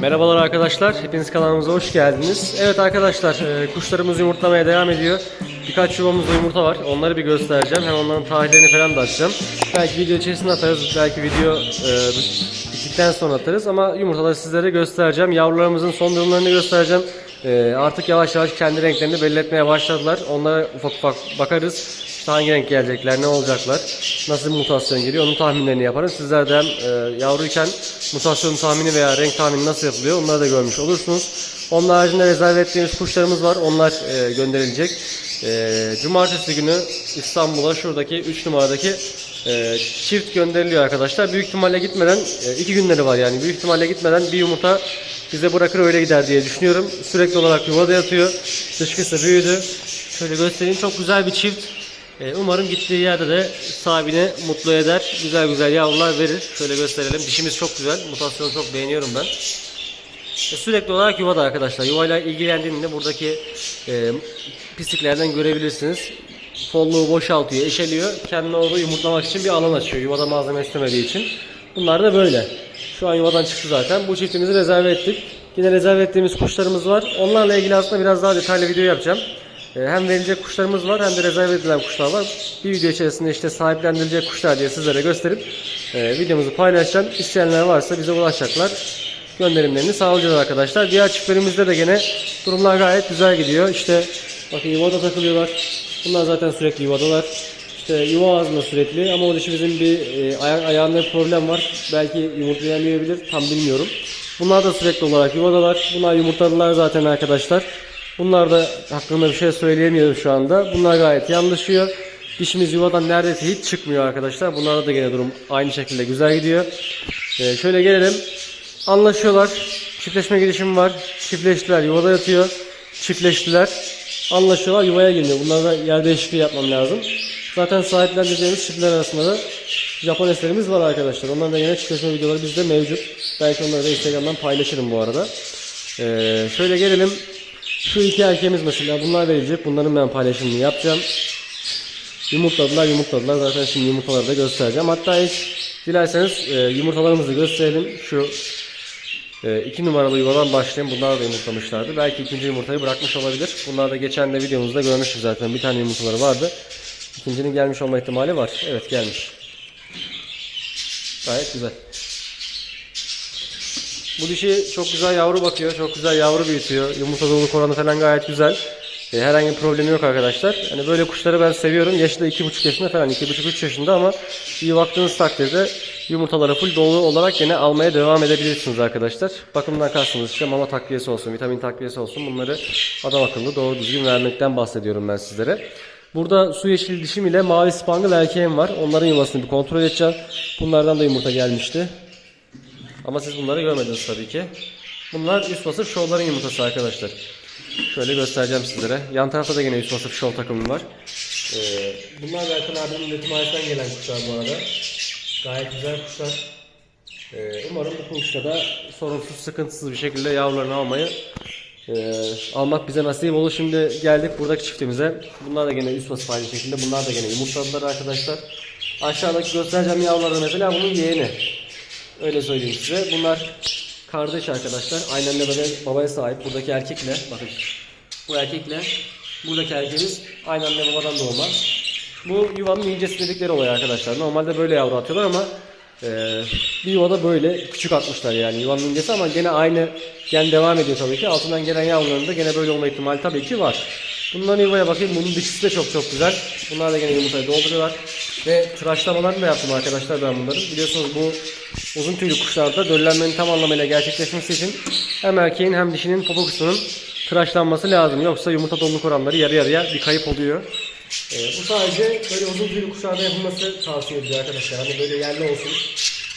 Merhabalar arkadaşlar, hepiniz kanalımıza hoş geldiniz. Evet arkadaşlar, e, kuşlarımız yumurtlamaya devam ediyor. Birkaç yuvamızda yumurta var, onları bir göstereceğim. Hem onların tarihlerini falan da açacağım. Belki video içerisinde atarız, belki video e, bittikten sonra atarız. Ama yumurtaları sizlere göstereceğim. Yavrularımızın son durumlarını göstereceğim. E, artık yavaş yavaş kendi renklerini belli etmeye başladılar. Onlara ufak ufak bakarız. İşte hangi renk gelecekler, ne olacaklar, nasıl bir mutasyon geliyor onun tahminlerini yaparız. Sizler de e, yavruyken mutasyon tahmini veya renk tahmini nasıl yapılıyor onları da görmüş olursunuz. Onun haricinde rezerve ettiğimiz kuşlarımız var. Onlar e, gönderilecek. E, Cumartesi günü İstanbul'a şuradaki 3 numaradaki e, çift gönderiliyor arkadaşlar. Büyük ihtimalle gitmeden, 2 günleri var yani. Büyük ihtimalle gitmeden bir yumurta bize bırakır öyle gider diye düşünüyorum. Sürekli olarak yuvada yatıyor. Dışkısı büyüdü. Şöyle göstereyim. Çok güzel bir çift. Ee, Umarım gittiği yerde de sahibini mutlu eder. Güzel güzel yavrular verir. Şöyle gösterelim. Dişimiz çok güzel. Mutasyonu çok beğeniyorum ben. Ve Sürekli olarak yuvada arkadaşlar. Yuvayla ilgilendiğinde buradaki e, pisliklerden görebilirsiniz. Folluğu boşaltıyor, eşeliyor. Kendine orada yumurtlamak için bir alan açıyor. Yuvada malzeme istemediği için. Bunlar da böyle. Şu an yuvadan çıktı zaten. Bu çiftimizi rezerve ettik. Yine rezerve ettiğimiz kuşlarımız var. Onlarla ilgili aslında biraz daha detaylı video yapacağım. Ee, Hem verilecek kuşlarımız var hem de rezerve edilen kuşlar var. Bir video içerisinde işte sahiplendirilecek kuşlar diye sizlere gösterip e, videomuzu paylaşacağım. İsteyenler varsa bize ulaşacaklar. Gönderimlerini sağlayacağız arkadaşlar. Diğer çiftlerimizde de gene durumlar gayet güzel gidiyor. İşte bakın yuvada takılıyorlar. Bunlar zaten sürekli yuvadalar. İşte yuva ağzında sürekli ama o dişimizin bir e, aya- ayağında bir problem var. Belki yumurtlayamayabilir tam bilmiyorum. Bunlar da sürekli olarak yuvadalar. Bunlar yumurtladılar zaten arkadaşlar. Bunlar da hakkında bir şey söyleyemiyorum şu anda. Bunlar gayet yanlışıyor. Dişimiz yuvadan neredeyse hiç çıkmıyor arkadaşlar. Bunlarda da gene durum aynı şekilde güzel gidiyor. Ee, şöyle gelelim. Anlaşıyorlar. Çiftleşme girişimi var. Çiftleştiler. Yuvada yatıyor. Çiftleştiler. Anlaşıyorlar. Yuvaya girmiyor. Bunlarda yer değişikliği yapmam lazım. Zaten sahiplendireceğimiz çiftler arasında da Japon eslerimiz var arkadaşlar. Onların da yine çiftleşme videoları bizde mevcut. Belki onları da Instagram'dan paylaşırım bu arada. Ee, şöyle gelelim. Şu iki erkeğimiz mesela bunlar verilecek. Bunların ben paylaşımını yapacağım. Yumurtladılar yumurtladılar. Zaten şimdi yumurtaları da göstereceğim. Hatta ilk dilerseniz e, yumurtalarımızı gösterelim. Şu e, iki numaralı yuvadan başlayayım. Bunlar da yumurtlamışlardı. Belki ikinci yumurtayı bırakmış olabilir. Bunlar da geçen de videomuzda görmüştük zaten. Bir tane yumurtaları vardı. İkincinin gelmiş olma ihtimali var. Evet gelmiş. Gayet güzel. Bu dişi çok güzel yavru bakıyor. Çok güzel yavru büyütüyor. Yumurta doluluk oranı falan gayet güzel. E, herhangi bir problemi yok arkadaşlar. Hani böyle kuşları ben seviyorum. Yaşı da 2,5 yaşında falan. 2,5-3 yaşında ama iyi baktığınız takdirde yumurtaları full dolu olarak yine almaya devam edebilirsiniz arkadaşlar. Bakımdan kastımız işte mama takviyesi olsun, vitamin takviyesi olsun. Bunları adam akıllı doğru düzgün vermekten bahsediyorum ben sizlere. Burada su yeşili dişim ile mavi spangle erkeğim var. Onların yuvasını bir kontrol edeceğim. Bunlardan da yumurta gelmişti. Ama siz bunları görmediniz tabii ki. Bunlar üst vasıf şovların yumurtası arkadaşlar. Şöyle göstereceğim sizlere. Yan tarafta da yine üst vasıf şov takımım var. Ee, bunlar Berkan abinin üretimhanesinden gelen kuşlar bu arada. Gayet güzel kuşlar. Ee, umarım bu kuşla da sorunsuz, sıkıntısız bir şekilde yavrularını almayı e, almak bize nasip olur. Şimdi geldik buradaki çiftimize. Bunlar da gene üst vasıf aynı şekilde. Bunlar da gene yumurtladılar arkadaşlar. Aşağıdaki göstereceğim yavruları mesela bunun yeğeni. Öyle söyleyeyim size. Bunlar kardeş arkadaşlar. Aynı anne baba- babaya sahip. Buradaki erkekle bakın. Bu erkekle buradaki erkeğimiz aynı anne babadan doğma. Bu yuvanın incesi dedikleri olay arkadaşlar. Normalde böyle yavru atıyorlar ama e, bir yuvada böyle küçük atmışlar yani yuvanın incesi ama gene aynı gen devam ediyor tabii ki. Altından gelen yavruların da gene böyle olma ihtimali tabii ki var. Bunların yuvaya bakayım. Bunun dişisi de çok çok güzel. Bunlar da gene yumurtayı dolduruyorlar. Ve tıraşlamalarını da yaptım arkadaşlar ben bunların. Biliyorsunuz bu uzun tüylü kuşlarda döllenmenin tam anlamıyla gerçekleşmesi için hem erkeğin hem dişinin popokusunun tıraşlanması lazım. Yoksa yumurta doluluk oranları yarı yarıya bir kayıp oluyor. Ee, bu sadece böyle uzun tüylü kuşlarda yapılması tavsiye ediliyor arkadaşlar. Hani böyle yerli olsun,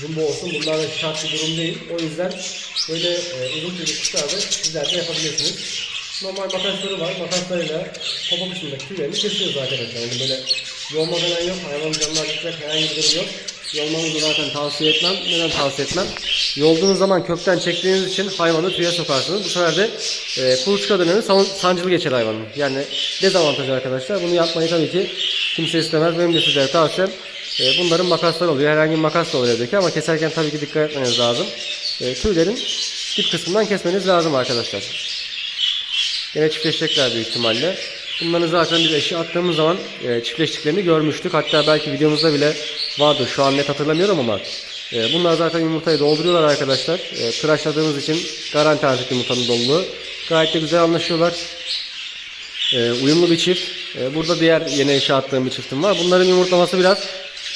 jumbo olsun bunlar da şart bir durum değil. O yüzden böyle e, uzun tüylü kuşlarda sizler de yapabilirsiniz. Normal makasları var. Makaslarıyla popo kısmındaki tüylerini kesiyoruz arkadaşlar. Yani böyle yolma falan yok. Hayvan gitmek herhangi bir durum yok. Yolmanızı zaten tavsiye etmem. Neden tavsiye etmem? Yolduğunuz zaman kökten çektiğiniz için hayvanı tüye sokarsınız. Bu sefer de e, kuluçka dönemi san- sancılı geçer hayvanın. Yani dezavantajı arkadaşlar. Bunu yapmayı tabii ki kimse istemez. Benim de sizlere tavsiyem e, bunların makaslar oluyor. Herhangi bir makas da oluyor evdeki ama keserken tabii ki dikkat etmeniz lazım. E, tüylerin dip kısmından kesmeniz lazım arkadaşlar. Gene çiftleşecekler büyük ihtimalle. Bunların zaten biz eşi attığımız zaman e, çiftleştiklerini görmüştük. Hatta belki videomuzda bile vardır. Şu an net hatırlamıyorum ama e, bunlar zaten yumurtayı dolduruyorlar arkadaşlar. E, tıraşladığımız için garanti artık yumurtanın doluluğu. Gayet de güzel anlaşıyorlar. E, uyumlu bir çift. E, burada diğer yeni eşe attığım bir çiftim var. Bunların yumurtlaması biraz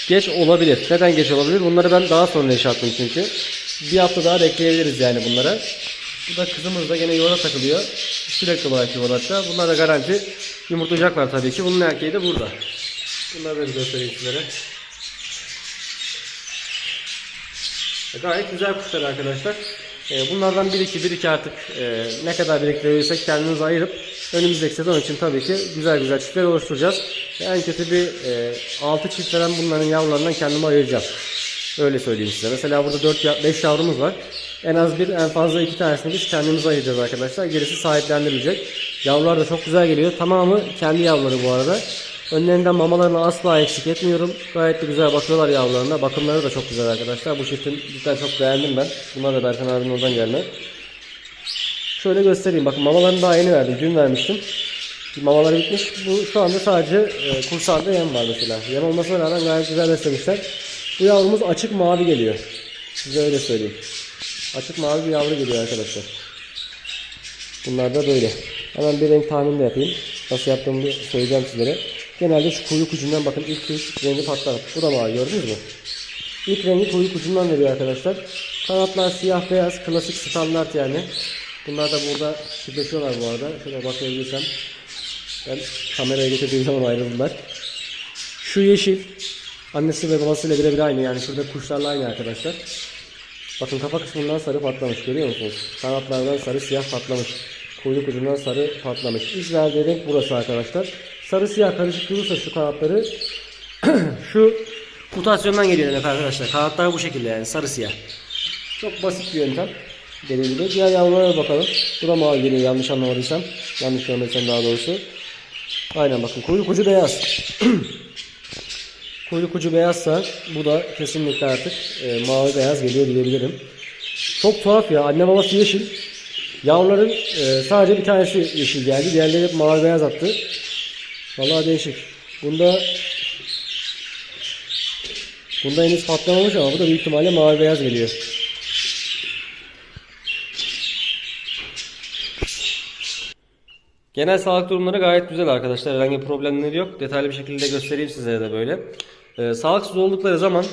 geç olabilir. Neden geç olabilir? Bunları ben daha sonra eşe attım çünkü. Bir hafta daha bekleyebiliriz yani bunlara. Bu da kızımız da gene yola takılıyor. Sürekli olarak yuvalatta. Bunlar da garanti yumurtlayacaklar tabii ki. Bunun erkeği de burada. Bunları da bir göstereyim sizlere. E, Gayet güzel kuşlar arkadaşlar. E, Bunlardan 1-2 1-2 artık e, ne kadar biriktirebilirsek kendimizi ayırıp önümüzdeki sezon için tabii ki güzel güzel çiftler oluşturacağız. E, En kötü bir 6 çift falan bunların yavrularından kendimi ayıracağım. Öyle söyleyeyim size. Mesela burada 4 5 yavrumuz var. En az bir en fazla iki tanesini biz kendimiz ayıracağız arkadaşlar. Gerisi sahiplendirilecek. Yavrular da çok güzel geliyor. Tamamı kendi yavruları bu arada. Önlerinden mamalarını asla eksik etmiyorum. Gayet de güzel bakıyorlar yavrularına. Bakımları da çok güzel arkadaşlar. Bu çiftin cidden çok beğendim ben. Bunlar da Berkan abinin oradan gelme. Şöyle göstereyim. Bakın mamalarını daha yeni verdim. Dün vermiştim. Mamaları bitmiş. Bu şu anda sadece e, kursağında yem var mesela. Yem olmasına rağmen gayet güzel beslemişler. Bu yavrumuz açık mavi geliyor. Size öyle söyleyeyim. Açık mavi bir yavru geliyor arkadaşlar. Bunlar da böyle. Hemen bir renk tahmini de yapayım. Nasıl yaptığımı söyleyeceğim sizlere. Genelde şu kuyruk ucundan bakın ilk ilk rengi patlar. Bu da mavi gördünüz mü? İlk rengi kuyruk ucundan veriyor arkadaşlar. Kanatlar siyah beyaz klasik standart yani. Bunlar da burada çiftleşiyorlar bu arada. Şöyle bakabilirsem. Ben kameraya getirdiğim zaman ayrıldılar. Şu yeşil annesi ve babasıyla birebir aynı yani şurada kuşlarla aynı arkadaşlar. Bakın kafa kısmından sarı patlamış görüyor musunuz? Kanatlardan sarı siyah patlamış. Kuyruk ucundan sarı patlamış. İlk verdiği renk burası arkadaşlar. Sarı siyah karışık durursa şu kanatları şu mutasyondan geliyor demek arkadaşlar. Kanatlar bu şekilde yani sarı siyah. Çok basit bir yöntem. Dediğim gibi. Diğer yavrulara bakalım. Bu da mavi geliyor yanlış anlamadıysam. Yanlış görmediysem daha doğrusu. Aynen bakın kuyruk ucu beyaz. Kuyruk ucu beyazsa bu da kesinlikle artık e, mavi beyaz geliyor diyebilirim. Çok tuhaf ya. Anne babası yeşil. Yavruların e, sadece bir tanesi yeşil geldi. Diğerleri hep mavi beyaz attı. Vallahi değişik. Bunda Bunda henüz patlamamış ama bu da büyük ihtimalle mavi beyaz geliyor. Genel sağlık durumları gayet güzel arkadaşlar. Herhangi problemleri yok. Detaylı bir şekilde göstereyim size de böyle. Ee, sağlıksız oldukları zaman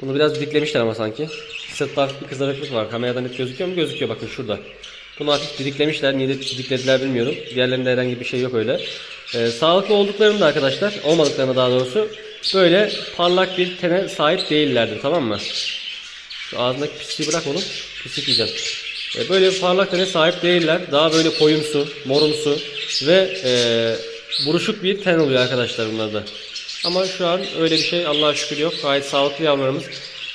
bunu biraz diklemişler ama sanki. Sırtta bir kızarıklık var. Kameradan net gözüküyor mu? Gözüküyor bakın şurada. Bunu hafif didiklmişler. Niye didiklediler bilmiyorum. Diğerlerinde herhangi bir şey yok öyle. Ee, sağlıklı olduklarında arkadaşlar, olmadıklarında daha doğrusu böyle parlak bir tene sahip değillerdir tamam mı? Şu ağzındaki pisliği bırak oğlum. Pislik yiyeceğim. E, Böyle parlak tene sahip değiller. Daha böyle koyumsu, morumsu ve e, buruşuk bir ten oluyor arkadaşlar bunlarda. Ama şu an öyle bir şey Allah'a şükür yok. Gayet sağlıklı yavrularımız.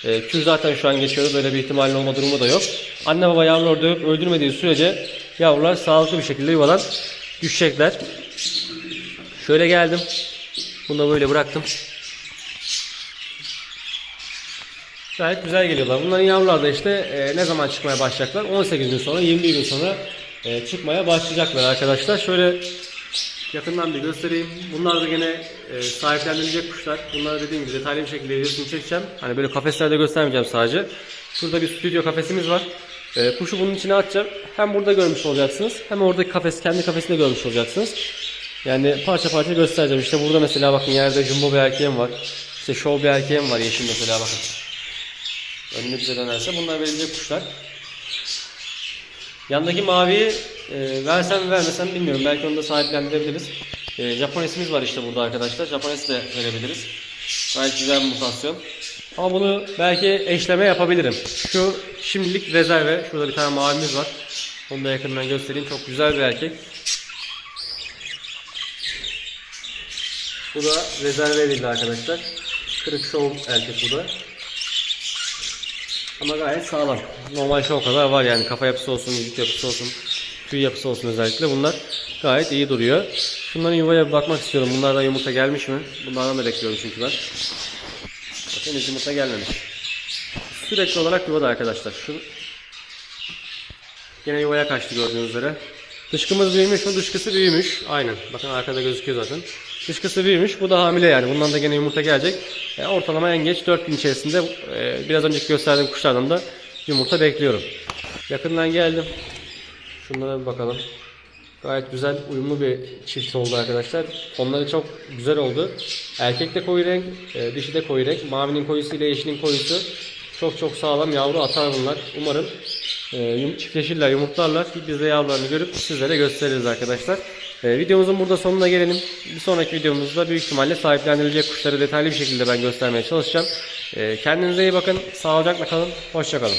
E, kür zaten şu an geçiyoruz. Öyle bir ihtimalin olma durumu da yok. Anne baba yavruları dövüp öldürmediği sürece yavrular sağlıklı bir şekilde yuvadan düşecekler. Şöyle geldim. Bunu da böyle bıraktım. Gayet güzel geliyorlar. Bunların yavrular da işte e, ne zaman çıkmaya başlayacaklar? 18 gün sonra, 20 gün sonra e, çıkmaya başlayacaklar arkadaşlar. Şöyle yakından bir göstereyim. Bunlar da gene e, sahiplendirilecek kuşlar. Bunları dediğim gibi detaylı bir şekilde videosunu çekeceğim. Hani böyle kafeslerde göstermeyeceğim sadece. Şurada bir stüdyo kafesimiz var. E, kuşu bunun içine atacağım. Hem burada görmüş olacaksınız. Hem oradaki kafes, kendi kafesinde görmüş olacaksınız. Yani parça parça göstereceğim. İşte burada mesela bakın yerde jumbo bir erkeğim var. İşte show bir erkeğim var yeşil mesela bakın. Önünü bize dönerse bunlar verilecek kuşlar. Yandaki maviyi e, versem vermesem bilmiyorum. Belki onu da sahiplendirebiliriz. E, Japonesimiz var işte burada arkadaşlar. Japones de verebiliriz. Gayet güzel bir mutasyon. Ama bunu belki eşleme yapabilirim. Şu şimdilik rezerve. Şurada bir tane mavimiz var. Onu da yakından göstereyim. Çok güzel bir erkek. Bu da rezerve edildi arkadaşlar. Kırık show erkek bu da. Ama gayet sağlam. Normal show kadar var yani kafa yapısı olsun, vücut yapısı olsun, tüy yapısı olsun özellikle bunlar gayet iyi duruyor. Şunların yuvaya bir bakmak istiyorum. Bunlardan yumurta gelmiş mi? Bunlardan da bekliyorum çünkü ben. Bakın hiç yumurta gelmemiş. Sürekli olarak yuvada arkadaşlar. Şu Gene yuvaya kaçtı gördüğünüz üzere. Dışkımız büyümüş mü? Dışkısı büyümüş. Aynen. Bakın arkada gözüküyor zaten. Dışkısı büyümüş. Bu da hamile yani. Bundan da gene yumurta gelecek. E, ortalama en geç 4 gün içerisinde e, biraz önceki gösterdiğim kuşlardan da yumurta bekliyorum. Yakından geldim. Şunlara bir bakalım. Gayet güzel, uyumlu bir çift oldu arkadaşlar. Onları çok güzel oldu. Erkek de koyu renk, e, dişi de koyu renk. Mavinin koyusu ile yeşilin koyusu çok çok sağlam yavru atar bunlar. Umarım e, çiftleşirler, yumurtlarlar. Biz de yavrularını görüp sizlere gösteririz arkadaşlar. E, videomuzun burada sonuna gelelim. Bir sonraki videomuzda büyük ihtimalle sahiplendirilecek kuşları detaylı bir şekilde ben göstermeye çalışacağım. E, kendinize iyi bakın, sağlıcakla kalın, hoşça kalın.